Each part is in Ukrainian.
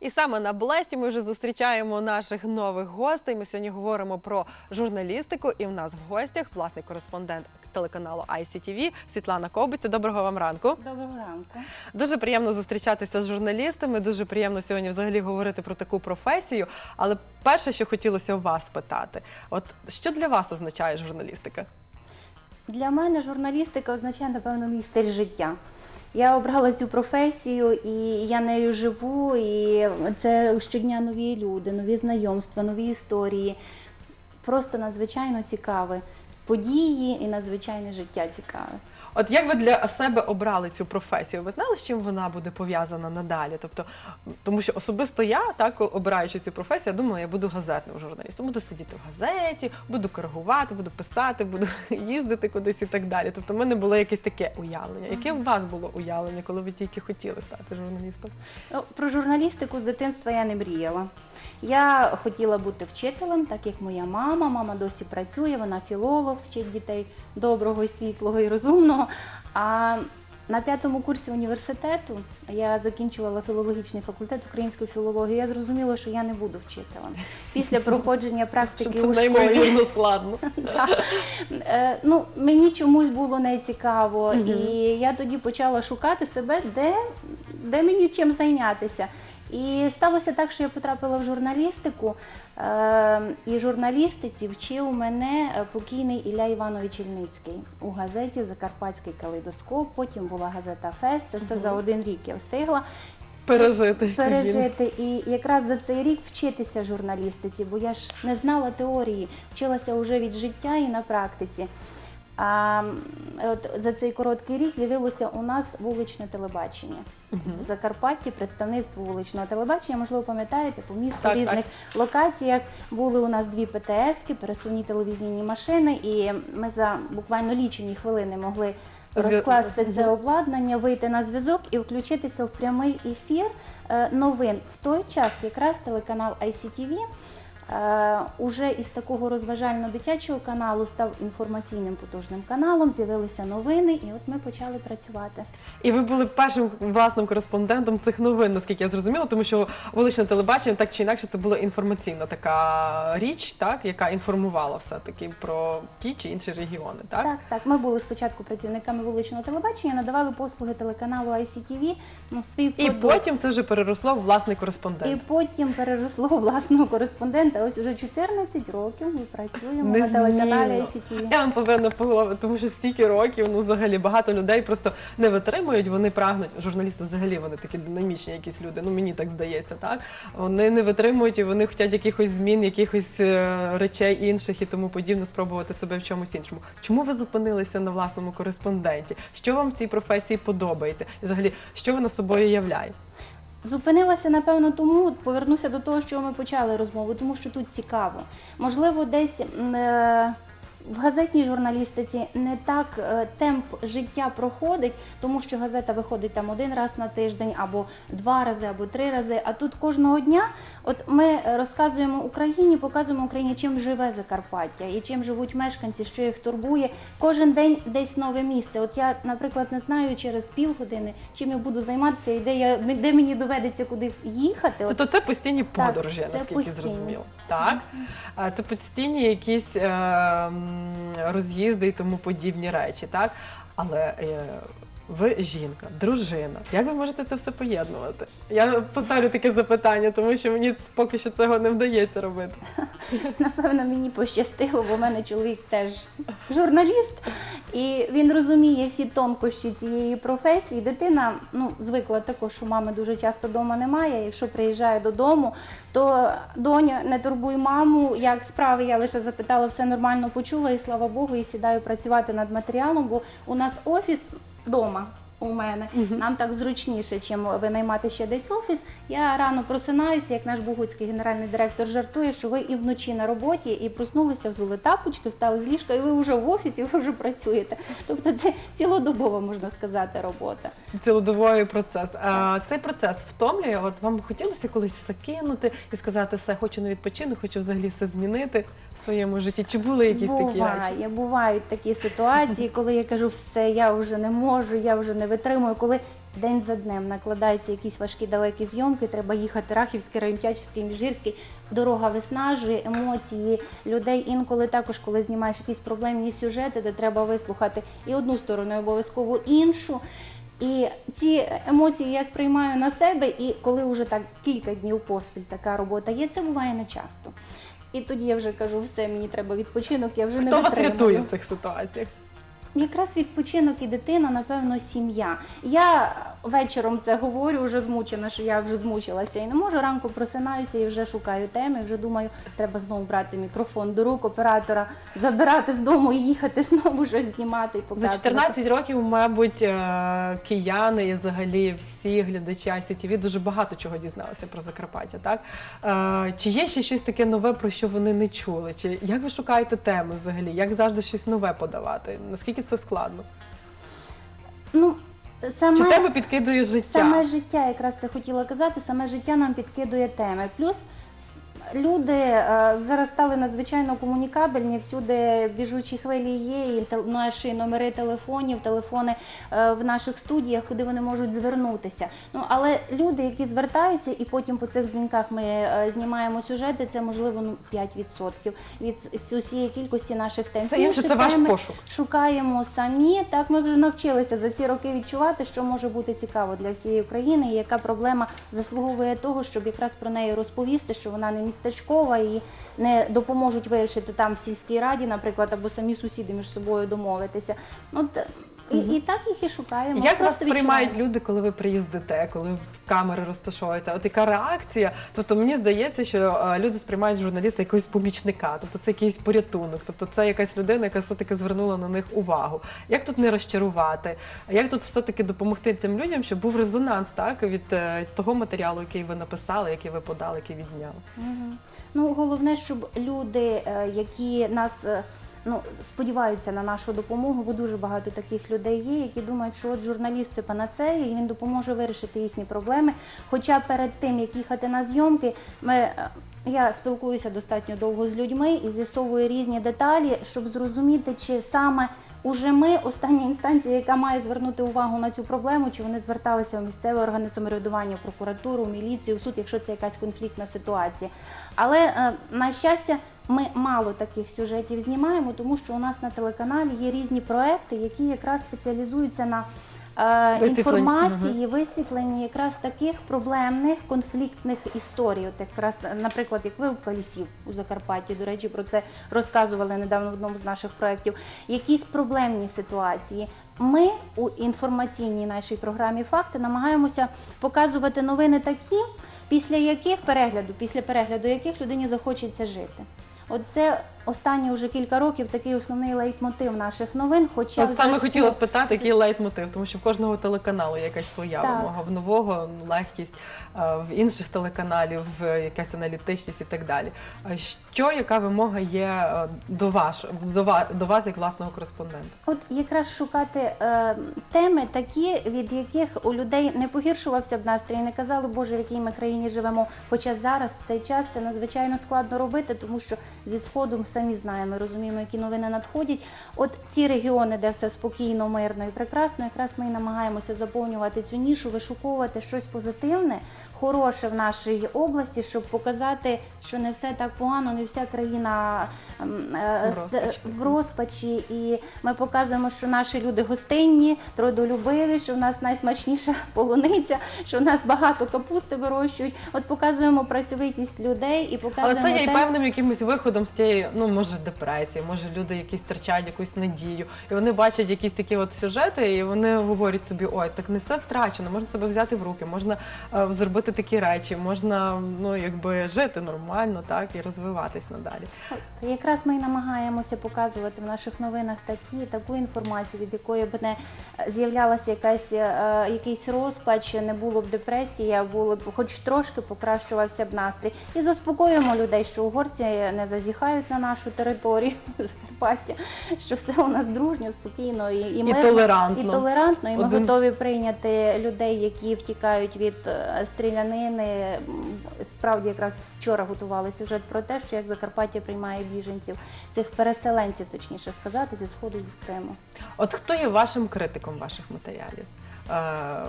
І саме на Блесті ми вже зустрічаємо наших нових гостей. Ми сьогодні говоримо про журналістику, і в нас в гостях власний кореспондент телеканалу ICTV Світлана Кобиця. Доброго вам ранку. Доброго ранку. Дуже приємно зустрічатися з журналістами. Дуже приємно сьогодні взагалі говорити про таку професію. Але перше, що хотілося вас спитати, от що для вас означає журналістика? Для мене журналістика означає, напевно, мій стиль життя. Я обрала цю професію і я нею живу. І це щодня нові люди, нові знайомства, нові історії. Просто надзвичайно цікаве. Події і надзвичайне життя цікаве. От як ви для себе обрали цю професію? Ви знали, з чим вона буде пов'язана надалі? Тобто, тому що особисто я, так обираючи цю професію, я думала, я буду газетним журналістом. Буду сидіти в газеті, буду коригувати, буду писати, буду їздити кудись і так далі. Тобто, в мене було якесь таке уявлення. Яке у вас було уявлення, коли ви тільки хотіли стати журналістом? Ну, про журналістику з дитинства я не мріяла. Я хотіла бути вчителем, так як моя мама. Мама досі працює, вона філолог, вчить дітей доброго, світлого і розумного. А на п'ятому курсі університету я закінчувала філологічний факультет української філології. Я зрозуміла, що я не буду вчителем. Після проходження практики у школі. неймовірно складно. Так. Е, ну, мені чомусь було нецікаво, і я тоді почала шукати себе, де, де мені чим зайнятися. І сталося так, що я потрапила в журналістику, е, і журналістиці вчив мене е, покійний Ілля Іванович Ільницький у газеті Закарпатський калейдоскоп. Потім була газета Фест. Це все за один рік я встигла Пережити. пережити і якраз за цей рік вчитися журналістиці, бо я ж не знала теорії, вчилася вже від життя і на практиці. А от за цей короткий рік з'явилося у нас вуличне телебачення в Закарпатті, представництво вуличного телебачення. Можливо, пам'ятаєте, по місту Так, різних так. локаціях були у нас дві ПТС-ки, пересувні телевізійні машини, і ми за буквально лічені хвилини могли розкласти це обладнання, вийти на зв'язок і включитися в прямий ефір е, новин. В той час якраз телеканал ICTV уже із такого розважально-дитячого каналу став інформаційним потужним каналом. З'явилися новини, і от ми почали працювати. І ви були першим власним кореспондентом цих новин, наскільки я зрозуміла, тому що вуличне телебачення так чи інакше це була інформаційна така річ, так яка інформувала все таки про ті чи інші регіони. Так, Так, так. Ми були спочатку працівниками вуличного телебачення, надавали послуги телеканалу ICTV, ну, свій і потім це вже переросло в власний І кореспондент. потім переросло власного кореспондента. Ось уже 14 років ми працюємо на телеканалі ICTV. Я вам повинна поголовити, тому що стільки років, ну взагалі багато людей просто не витримують, вони прагнуть. Журналісти взагалі вони такі динамічні, якісь люди. Ну мені так здається, так вони не витримують і вони хочуть якихось змін, якихось е, речей інших і тому подібне, спробувати себе в чомусь іншому. Чому ви зупинилися на власному кореспонденті? Що вам в цій професії подобається? І взагалі, що вона собою являє? Зупинилася, напевно, тому повернуся до того, що ми почали розмову, тому що тут цікаво. Можливо, десь е, в газетній журналістиці не так е, темп життя проходить, тому що газета виходить там один раз на тиждень, або два рази, або три рази. А тут кожного дня, от ми розказуємо Україні, показуємо Україні, чим живе Закарпаття і чим живуть мешканці, що їх турбує. Кожен день десь нове місце. От я, наприклад, не знаю через півгодини, чим я буду займатися, і де я де мені доведеться куди їхати. Тобто це постійні подорожі, це наскільки постійні. зрозуміло. Так? Це постійні якісь е, роз'їзди і тому подібні речі, так? Але е, ви жінка, дружина. Як ви можете це все поєднувати? Я поставлю таке запитання, тому що мені поки що цього не вдається робити. Напевно, мені пощастило, бо в мене чоловік теж журналіст, і він розуміє всі тонкощі цієї професії. Дитина ну, звикла також, що мами дуже часто вдома немає. Якщо приїжджає додому, то доня не турбуй маму. Як справи, я лише запитала, все нормально почула, і слава Богу, і сідаю працювати над матеріалом, бо у нас офіс вдома. У мене нам так зручніше, чим винаймати ще десь офіс. Я рано просинаюся, як наш бугуцький генеральний директор жартує, що ви і вночі на роботі, і проснулися, взули тапочки, встали з ліжка, і ви вже в офісі, ви вже працюєте. Тобто це цілодобова, можна сказати, робота. Цілодовий процес. А цей процес втомлює. От вам хотілося колись все кинути і сказати, все, хочу на відпочинок, хочу взагалі все змінити в своєму житті. Чи були якісь такі речі? Буває, бувають такі ситуації, коли я кажу, все, я вже не можу, я вже не витримую, коли день за днем накладаються якісь важкі далекі зйомки, треба їхати Рахівський, район Тячівський, Міжгірський. Дорога виснажує, емоції людей. Інколи також, коли знімаєш якісь проблемні сюжети, де треба вислухати і одну сторону, і обов'язково іншу. І ці емоції я сприймаю на себе, і коли вже так кілька днів поспіль така робота є, це буває не часто. І тоді я вже кажу, все, мені треба відпочинок, я вже не Хто вас рятує в цих ситуаціях? Якраз відпочинок і дитина, напевно, сім'я. Я вечором це говорю, вже змучена, що я вже змучилася і не можу. Ранку просинаюся і вже шукаю теми. Вже думаю, треба знову брати мікрофон до рук оператора, забирати з дому і їхати знову щось знімати і За 14 років, мабуть, е, кияни і взагалі всі глядачі СІТВ дуже багато чого дізналися про Закарпаття. Так Е, чи є ще щось таке нове, про що вони не чули? Чи як ви шукаєте теми взагалі? Як завжди щось нове подавати? Наскільки це складно? Ну, саме... Чи тебе підкидує життя? Саме життя, якраз це хотіла казати, саме життя нам підкидує теми. Плюс люди е, зараз стали надзвичайно комунікабельні, всюди біжучі хвилі є, і наші номери телефонів, телефони е, в наших студіях, куди вони можуть звернутися. Ну але люди, які звертаються, і потім по цих дзвінках ми е, знімаємо сюжети, це можливо ну 5% від усієї кількості наших тем. Все інше це ваш пошук. шукаємо самі. Так ми вже навчилися за ці роки відчувати, що може бути цікаво для всієї України, і яка проблема заслуговує того, щоб якраз про неї розповісти, що вона не містечкова і не допоможуть вирішити там в сільській раді, наприклад, або самі сусіди між собою домовитися. От і, і так їх і шукаємо. Як вас сприймають люди, коли ви приїздите, коли в камери розташовуєте? От яка реакція? Тобто мені здається, що е, люди сприймають журналіста якогось помічника, тобто це якийсь порятунок, тобто це якась людина, яка все-таки звернула на них увагу. Як тут не розчарувати? Як тут все-таки допомогти тим людям, щоб був резонанс так від е, того матеріалу, який ви написали, який ви подали, який відзняли? Мгм. Ну головне, щоб люди, е, які нас е, ну сподіваються на нашу допомогу, бо дуже багато таких людей є, які думають, що от журналіст це панацея, і він допоможе вирішити їхні проблеми. Хоча перед тим як їхати на зйомки, ми. е, Я спілкуюся достатньо довго з людьми і з'ясовую різні деталі, щоб зрозуміти, чи саме уже ми остання інстанція, яка має звернути увагу на цю проблему, чи вони зверталися в місцеві органи самоврядування, прокуратуру, міліцію, в суд, якщо це якась конфліктна ситуація. Але е, на щастя, ми мало таких сюжетів знімаємо, тому що у нас на телеканалі є різні проекти, які якраз спеціалізуються на Висвітлень- інформації, висвітленні якраз таких проблемних конфліктних історій. От якраз, наприклад, як вирубка лісів у Закарпатті, до речі, про це розказували недавно в одному з наших проєктів. Якісь проблемні ситуації. Ми у інформаційній нашій програмі Факти намагаємося показувати новини такі, після яких перегляду, після перегляду яких людині захочеться жити. От це останні вже кілька років такий основний лейтмотив наших новин. Хоча От саме хотіла спитати, який лейтмотив, тому що в кожного телеканалу якась своя Так. вимога. В нового легкість, а в інших телеканалів е, якась аналітичність і так далі. А Що, яка вимога є е, до ваш, до вас, до вас як власного кореспондента? От якраз шукати е, теми такі, від яких у людей не погіршувався б настрій, не казали, Боже, в якій ми країні живемо. Хоча зараз в цей час це надзвичайно складно робити, тому що зі сходу самі знаємо, розуміємо, які новини надходять. От ці регіони, де все спокійно, мирно і прекрасно, якраз ми і намагаємося заповнювати цю нішу, вишуковувати щось позитивне, хороше в нашій області, щоб показати, що не все так погано, не вся країна ем, е, В розпачі. в розпачі, і ми показуємо, що наші люди гостинні, трудолюбиві, що в нас найсмачніша полуниця, що в нас багато капусти вирощують. От показуємо працьовитість людей і Але це є і певним якимось виходом з тієї, ну може депресії, може люди якісь втрачають якусь надію, і вони бачать якісь такі от сюжети, і вони говорять собі, ой, так не все втрачено, можна себе взяти в руки, можна е, зробити такі речі, можна ну якби жити нормально, так і розвиватись надалі. От, якраз ми і намагаємося показувати в наших новинах такі, таку інформацію, від якої б не е, з'являлася якась, е, якийсь розпач, не було б депресії, а було б хоч трошки покращувався б настрій. І заспокоюємо людей, що угорці не зазіхають на нашу територію Закарпаття, що все у нас дружньо, спокійно і, і, мирно, толерантно. І толерантно, і ми Один- готові прийняти людей, які втікають від е, стрілянини. Справді, якраз вчора готували сюжет про те, що як Закарпаття приймає біженців, цих переселенців, точніше сказати, зі сходу зі Криму. От хто є вашим критиком ваших матеріалів? Е,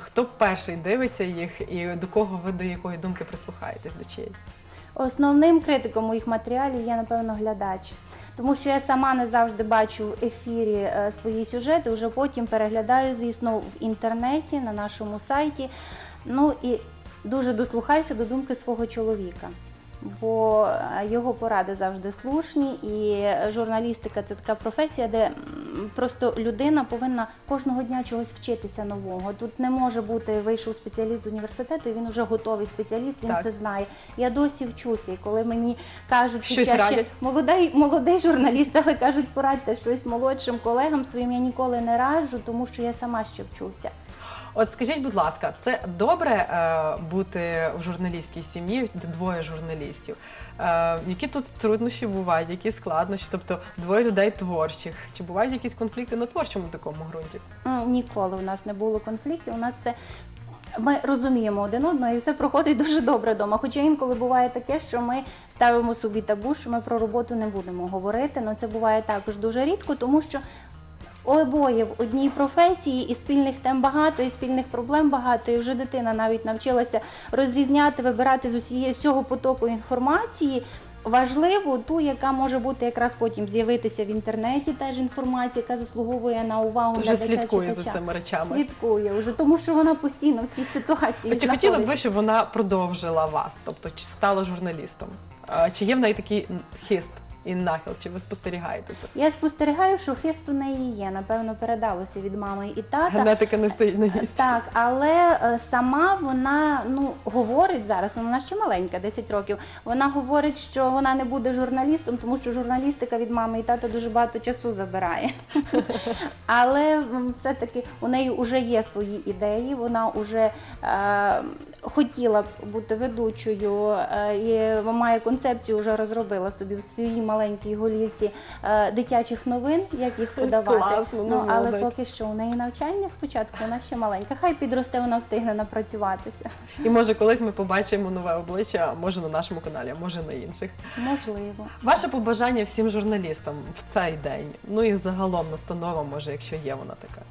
Хто перший дивиться їх і до кого ви до якої думки прислухаєтесь до чиєї? Основним критиком моїх матеріалів є, напевно, глядач. Тому що я сама не завжди бачу в ефірі е, свої сюжети, вже потім переглядаю, звісно, в інтернеті, на нашому сайті. Ну і дуже дослухаюся до думки свого чоловіка. Бо е, його поради завжди слушні, і журналістика це така професія, де просто людина повинна кожного дня чогось вчитися нового. Тут не може бути вийшов спеціаліст з університету, і він вже готовий спеціаліст, він Так. це знає. Я досі вчуся, і коли мені кажуть, що Щось я ще радять? молодий, молодий журналіст, але кажуть, порадьте щось молодшим колегам своїм, я ніколи не раджу, тому що я сама ще вчуся. От скажіть, будь ласка, це добре е, бути в журналістській сім'ї, де двоє журналістів? Е, які тут труднощі бувають, які складнощі? Тобто двоє людей творчих? Чи бувають якісь конфлікти на творчому такому ґрунті? Ніколи у нас не було конфліктів. У нас це ми розуміємо один одного і все проходить дуже добре вдома. Хоча інколи буває таке, що ми ставимо собі табу, що ми про роботу не будемо говорити. але це буває також дуже рідко, тому що. Обоє в одній професії і спільних тем багато, і спільних проблем багато. І вже дитина навіть навчилася розрізняти, вибирати з усієї всього потоку інформації. Важливу ту, яка може бути якраз потім з'явитися в інтернеті, теж інформація, яка заслуговує на увагу вже слідкує за цими речами. Слідкує вже, тому що вона постійно в цій ситуації. Чи хотіли б ви, щоб вона продовжила вас? Тобто, чи стала журналістом? Чи є в неї такий хист і нахил? Чи ви спостерігаєте це? Я спостерігаю, що хист у неї є. Напевно, передалося від мами і тата. Генетика не стоїть на місці. Так, але е, сама вона ну говорить зараз, ну, вона ще маленька, 10 років. Вона говорить, що вона не буде журналістом, тому що журналістика від мами і тата дуже багато часу забирає. Але все-таки у неї вже є свої ідеї. Вона вже е, хотіла б бути ведучою е, і має концепцію, вже розробила собі в своїй маленькій голівці е, дитячих новин, як їх подавати. Класно, ну, але молодець. поки що у неї навчання спочатку, вона ще маленька. Хай підросте, вона встигне напрацюватися. І може колись ми побачимо нове обличчя, може на нашому каналі, а може на інших. Можливо. Ваше побажання всім журналістам в цей день, ну і загалом настанова, може, якщо є вона така.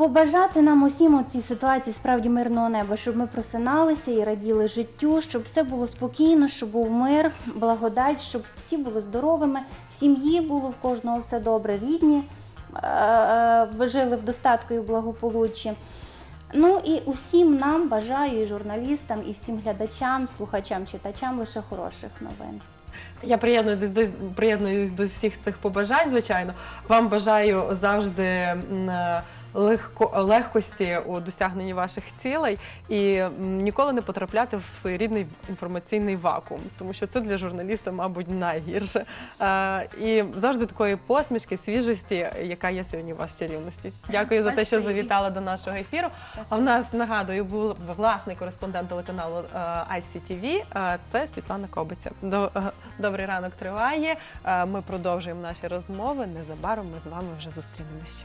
Побажати нам усім у цій ситуації справді мирного неба, щоб ми просиналися і раділи життю, щоб все було спокійно, щоб був мир, благодать, щоб всі були здоровими, в сім'ї було в кожного все добре, рідні е, е, жили в достатку і в благополуччі. Ну і усім нам бажаю і журналістам, і всім глядачам, слухачам, читачам лише хороших новин. Я приєднуюсь до приєднуюсь до всіх цих побажань. Звичайно, вам бажаю завжди е, легко легкості у досягненні ваших цілей і м, ніколи не потрапляти в своєрідний інформаційний вакуум, тому що це для журналіста, мабуть, найгірше. Е, і завжди такої посмішки, свіжості, яка є сьогодні у вас в чарівності. Дякую за те, що Спасибі. завітали до нашого ефіру. А в нас нагадую був власний кореспондент телеканалу е, ICTV, е, Це Світлана Кобиця. До- е, Добрий ранок триває. Е, Ми продовжуємо наші розмови. Незабаром ми з вами вже зустрінемося.